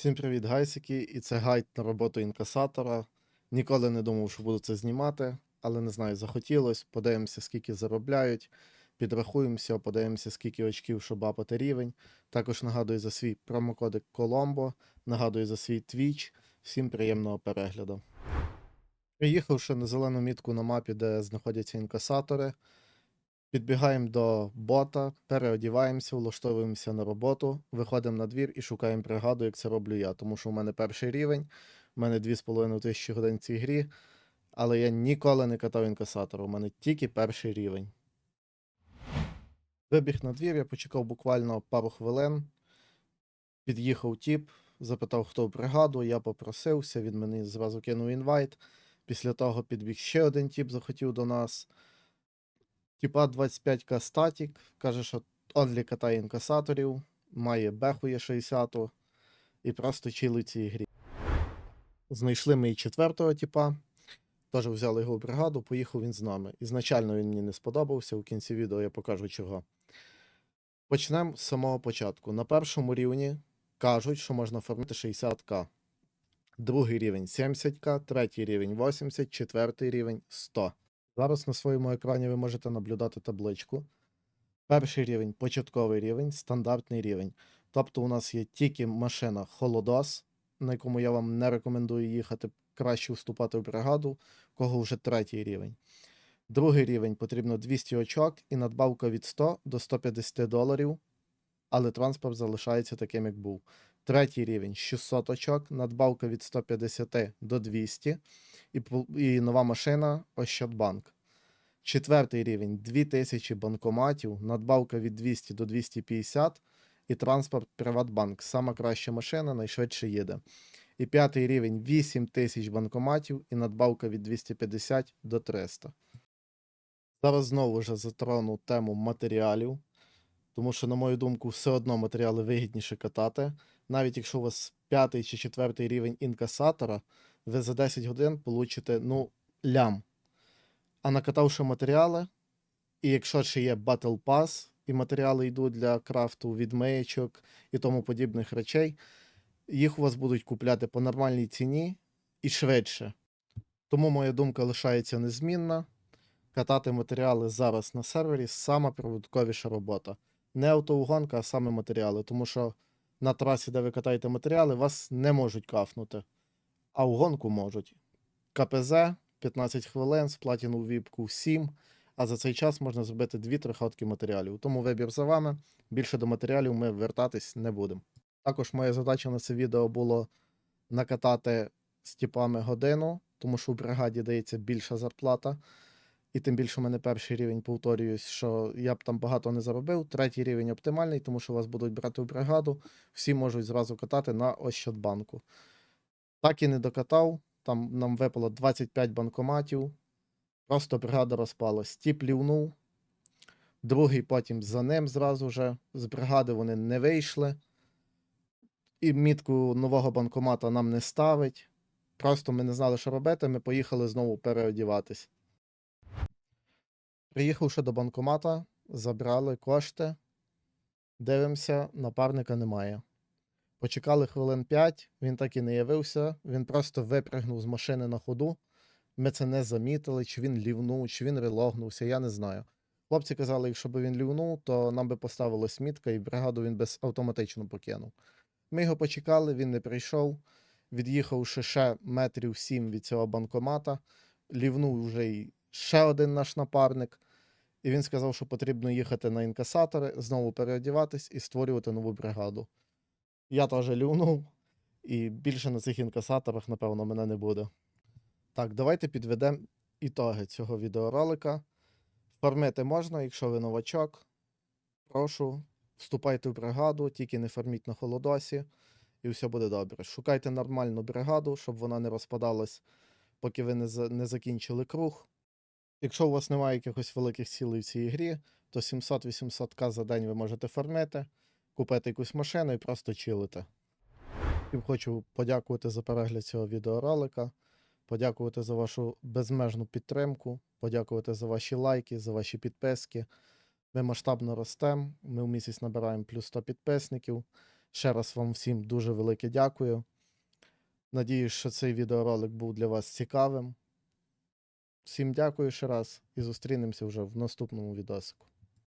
Всім привіт, гайсики, і це гайд на роботу інкасатора. Ніколи не думав, що буду це знімати, але не знаю, захотілось. Подивимося, скільки заробляють, підрахуємося, подивимося, скільки очків, щоб апати рівень. Також нагадую за свій промокодик Colombo, нагадую за свій Twitch. Всім приємного перегляду. Приїхавши на зелену мітку на мапі, де знаходяться інкасатори, Підбігаємо до бота, переодіваємося, влаштовуємося на роботу, виходимо на двір і шукаємо бригаду, як це роблю я. Тому що у мене перший рівень, у мене 2,5 тисячі годин в цій грі, але я ніколи не катав інкасатора, у мене тільки перший рівень. Вибіг на двір, я почекав буквально пару хвилин. Під'їхав тіп, запитав, хто в бригаду, я попросився, він мені зразу кинув інвайт. Після того підбіг ще один тіп, захотів до нас. Типа 25к статік, каже, що онлі катає інкасаторів, має бехує 60 і просто чилить в цій грі. Знайшли ми і четвертого типа, теж взяли його в бригаду, поїхав він з нами. Ізначально він мені не сподобався, у кінці відео я покажу чого. Почнемо з самого початку. На першому рівні кажуть, що можна фармити 60к. Другий рівень 70к, третій рівень 80, четвертий рівень 100. Зараз на своєму екрані ви можете наблюдати табличку. Перший рівень початковий рівень, стандартний рівень. Тобто у нас є тільки машина Холодос, на якому я вам не рекомендую їхати, краще вступати в бригаду, кого вже третій рівень. Другий рівень потрібно 200 очок і надбавка від 100 до 150 доларів, але транспорт залишається таким, як був. Третій рівень 600 очок, надбавка від 150 до 200 і, і нова машина Ощадбанк. Четвертий рівень 2000 банкоматів, надбавка від 200 до 250 і транспорт Приватбанк. Сама краща машина, найшвидше їде. І п'ятий рівень 8000 банкоматів і надбавка від 250 до 300. Зараз знову вже затрону тему матеріалів, тому що, на мою думку, все одно матеріали вигідніше катати. Навіть якщо у вас п'ятий чи четвертий рівень інкасатора, ви за 10 годин получите ну, лям. А накатавши матеріали, і якщо ще є Battle Pass, і матеріали йдуть для крафту відмиєчок і тому подібних речей, їх у вас будуть купляти по нормальній ціні і швидше. Тому моя думка лишається незмінна. Катати матеріали зараз на сервері сама прибутковіша робота. Не автоугонка, а саме матеріали. Тому що на трасі, де ви катаєте матеріали, вас не можуть кафнути, а у гонку можуть. КПЗ 15 хвилин, з віпку 7, а за цей час можна зробити 2-3 ходки матеріалів. Тому вибір за вами. Більше до матеріалів ми вертатись не будемо. Також моя задача на це відео було накатати з тіпами годину, тому що в бригаді дається більша зарплата. І тим більше у мене перший рівень, повторююсь, що я б там багато не заробив. Третій рівень оптимальний, тому що вас будуть брати в бригаду. Всі можуть зразу катати на Ощадбанку. Так і не докатав. Там нам випало 25 банкоматів. Просто бригада розпалась. Тіп лівнув. Другий потім за ним зразу вже. З бригади вони не вийшли. І мітку нового банкомата нам не ставить. Просто ми не знали, що робити. Ми поїхали знову переодіватись. Приїхавши до банкомата, забрали кошти. Дивимося, напарника немає. Почекали хвилин 5, він так і не явився. Він просто випригнув з машини на ходу. Ми це не замітили, чи він лівнув, чи він релогнувся, я не знаю. Хлопці казали, якщо б він лівнув, то нам би поставила смітка, і бригаду він без автоматично покинув. Ми його почекали, він не прийшов. Від'їхавши ще метрів 7 від цього банкомата, лівнув вже й ще один наш напарник. І він сказав, що потрібно їхати на інкасатори, знову переодіватись і створювати нову бригаду. Я теж люнув, і більше на цих інкасаторах, напевно, мене не буде. Так, давайте підведемо ітоги цього відеоролика. Фармити можна, якщо ви новачок. Прошу, вступайте в бригаду, тільки не фарміть на холодосі, і все буде добре. Шукайте нормальну бригаду, щоб вона не розпадалась, поки ви не, не закінчили круг. Якщо у вас немає якихось великих цілей в цій грі, то 700-800к за день ви можете фармити, купити якусь машину і просто чилити. Всім хочу подякувати за перегляд цього відеоролика, подякувати за вашу безмежну підтримку, подякувати за ваші лайки, за ваші підписки. Ми масштабно ростемо, ми в місяць набираємо плюс 100 підписників. Ще раз вам всім дуже велике дякую. Надіюсь, що цей відеоролик був для вас цікавим. Всім дякую ще раз і зустрінемося вже в наступному відосику.